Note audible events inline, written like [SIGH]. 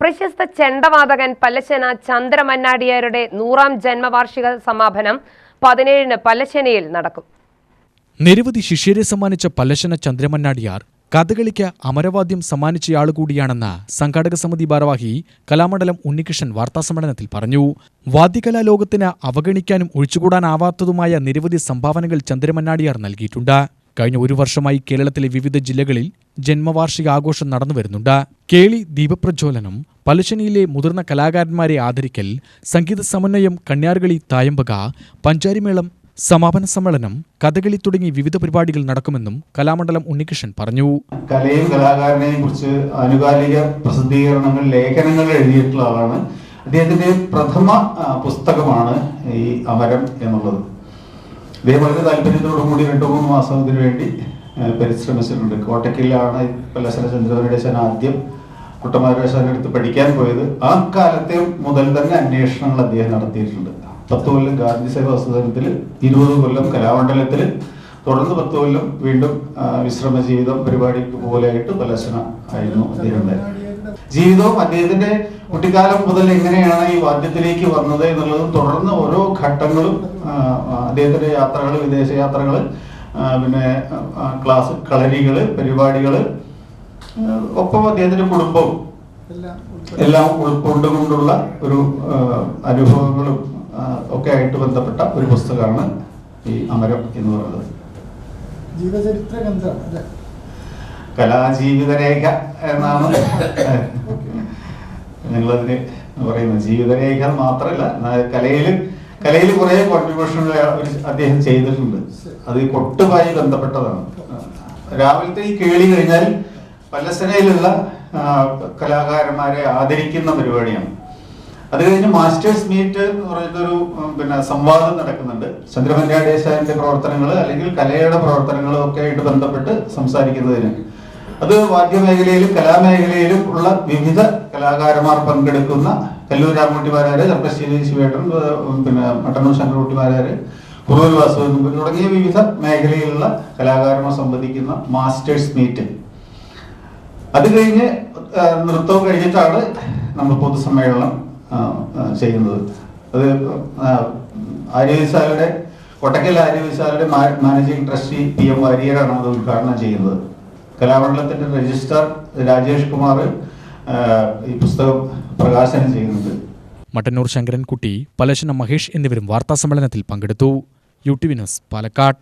പ്രശസ്ത ചെണ്ടവാദകൻ പല്ലശ്ശന ചന്ദ്രമന്നാടിയാരുടെ നൂറാം ജന്മവാർഷിക സമാപനം പതിനേഴിന് പല്ലശ്ശനയിൽ നടക്കും. നിരവധി ശിഷ്യരെ സമ്മാനിച്ച പല്ലശ്ശന ചന്ദ്രമന്നാടിയാർ കഥകളിക്ക് അമരവാദ്യം സമ്മാനിച്ചയാളുകൂടിയാണെന്ന് സംഘാടക സമിതി ഭാരവാഹി കലാമണ്ഡലം ഉണ്ണികൃഷ്ണൻ വാർത്താസമ്മേളനത്തിൽ പറഞ്ഞു. വാദ്യകലാ ലോകത്തിന് അവഗണിക്കാനും ഒഴിച്ചുകൂടാനാവാത്തതുമായ നിരവധി സംഭാവനകൾ ചന്ദ്രമന്നാടിയാർ നൽകിയിട്ടുണ്ട്. കഴിഞ്ഞ ഒരു വർഷമായി കേരളത്തിലെ വിവിധ ജില്ലകളിൽ ജന്മവാർഷിക ആഘോഷം നടന്നു വരുന്നുണ്ട്. കേളി ദീപപ്രജ്വലനം പലശനിയിലെ മുതിർന്ന കലാകാരന്മാരെ ആദരിക്കൽ സംഗീത സമന്വയം കണ്യാർകളി തായമ്പക പഞ്ചാരിമേളം സമാപന സമ്മേളനം കഥകളി തുടങ്ങി വിവിധ പരിപാടികൾ നടക്കുമെന്നും കലാമണ്ഡലം ഉണ്ണികൃഷ്ണൻ പറഞ്ഞു. കലയും കലാകാരനെയും കുറിച്ച് ആനുകാലിക പ്രസിദ്ധീകരണങ്ങൾ ലേഖനങ്ങൾ എഴുതിയിട്ടുള്ള ആളാണ്. അദ്ദേഹത്തിന്റെ പ്രഥമ പുസ്തകമാണ് ഈ അമരം എന്നുള്ളത്. ഇദ്ദേഹം വളരെ താല്പര്യത്തോടു കൂടി രണ്ടു മൂന്ന് മാസം വേണ്ടി പരിശ്രമിച്ചിട്ടുണ്ട്. കോട്ടയ്ക്കലാണ് പല്ലശന ചന്ദ്രവനടേശൻ ആദ്യം കുട്ടമാരേശൻ എടുത്ത് പഠിക്കാൻ പോയത്. ആ കാലത്തെ മുതൽ തന്നെ അന്വേഷണങ്ങൾ അദ്ദേഹം നടത്തിയിട്ടുണ്ട്. പത്ത് കൊല്ലം ഗാന്ധി സേവ വസ്തുതലത്തിൽ ഇരുപത് കൊല്ലം കലാമണ്ഡലത്തിൽ തുടർന്ന് പത്ത് കൊല്ലം വീണ്ടും വിശ്രമ ജീവിതം പരിപാടിക്ക് പോലെയായിട്ട് പലശന ആയിരുന്നു അദ്ദേഹത്തിന്റെ ജീവിതവും അദ്ദേഹത്തിന്റെ കുട്ടിക്കാലം മുതൽ എങ്ങനെയാണ് ഈ വാദ്യത്തിലേക്ക് വന്നത് എന്നുള്ളതും തുടർന്ന് ഓരോ ഘട്ടങ്ങളും അദ്ദേഹത്തിന്റെ യാത്രകൾ വിദേശ യാത്രകൾ പിന്നെ ക്ലാസ് കളരികൾ പരിപാടികൾ ഒപ്പം അദ്ദേഹത്തിന്റെ കുടുംബവും എല്ലാം ഉൾക്കൊണ്ടുകൊണ്ടുള്ള ഒരു അനുഭവങ്ങളും ഒക്കെ ആയിട്ട് ബന്ധപ്പെട്ട ഒരു പുസ്തകമാണ് ഈ അമരം എന്ന് പറയുന്നത്. ജീവചരിത്ര ഗ്രന്ഥം കലാജീവിത കലാജീവിതരേഖ എന്നാണ്. [LAUGHS] ഞങ്ങളതിന് പറയുന്നത് ജീവിതരേഖ മാത്രമല്ല കലയിലും കലയിൽ കുറെ കോൺട്രിബ്യൂഷനുകൾ അദ്ദേഹം ചെയ്തിട്ടുണ്ട്. അത് കൊട്ടുമായി ബന്ധപ്പെട്ടതാണ്. രാവിലത്തെ ഈ കേളി കഴിഞ്ഞാൽ പല്ലസനയിലുള്ള കലാകാരന്മാരെ ആദരിക്കുന്ന പരിപാടിയാണ്. അത് കഴിഞ്ഞ് മാസ്റ്റേഴ്സ് മീറ്റ് എന്ന് ഒരു പിന്നെ സംവാദം നടക്കുന്നുണ്ട്. ചന്ദ്രമല്യാടേശാന്റെ പ്രവർത്തനങ്ങൾ അല്ലെങ്കിൽ കലയുടെ പ്രവർത്തനങ്ങളും ഒക്കെ ആയിട്ട് ബന്ധപ്പെട്ട് സംസാരിക്കുന്നതിന്. അത് വാദ്യമേഖലയിലും കലാമേഖലയിലും ഉള്ള വിവിധ കലാകാരന്മാർ പങ്കെടുക്കുന്ന കല്ലൂർ രാമകുട്ടിമാരാര് ചെർപ്പശ്ശേരി ശിവേട്ടൻ പിന്നെ മട്ടന്നൂർ ശങ്കരകുട്ടിമാരാര് കുറൂർ വാസു തുടങ്ങിയ വിവിധ മേഖലയിലുള്ള കലാകാരന്മാർ സംബന്ധിക്കുന്ന മാസ്റ്റേഴ്സ് മീറ്റ്. അത് കഴിഞ്ഞ് നൃത്തവും കഴിഞ്ഞിട്ടാണ് നമ്മൾ പൊതുസമ്മേളനം ചെയ്യുന്നത്. അത് ആര്യവിശാലയുടെ കൊട്ടക്കൽ മാ- മാനേജിംഗ് ട്രസ്റ്റി പി എം വാര്യരാണ് അത് ഉദ്ഘാടനം ചെയ്യുന്നത്. കലാമണ്ഡലത്തിന്റെ രജിസ്ട്രാർ രാജേഷ് കുമാർ ഈ പുസ്തകം പ്രകാശനം ചെയ്യുന്നുണ്ട്. മട്ടന്നൂർ ശങ്കരൻകുട്ടി പലശന മഹേഷ് എന്നിവരും വാർത്താസമ്മേളനത്തിൽ പങ്കെടുത്തു. U T Vinos Palakkad.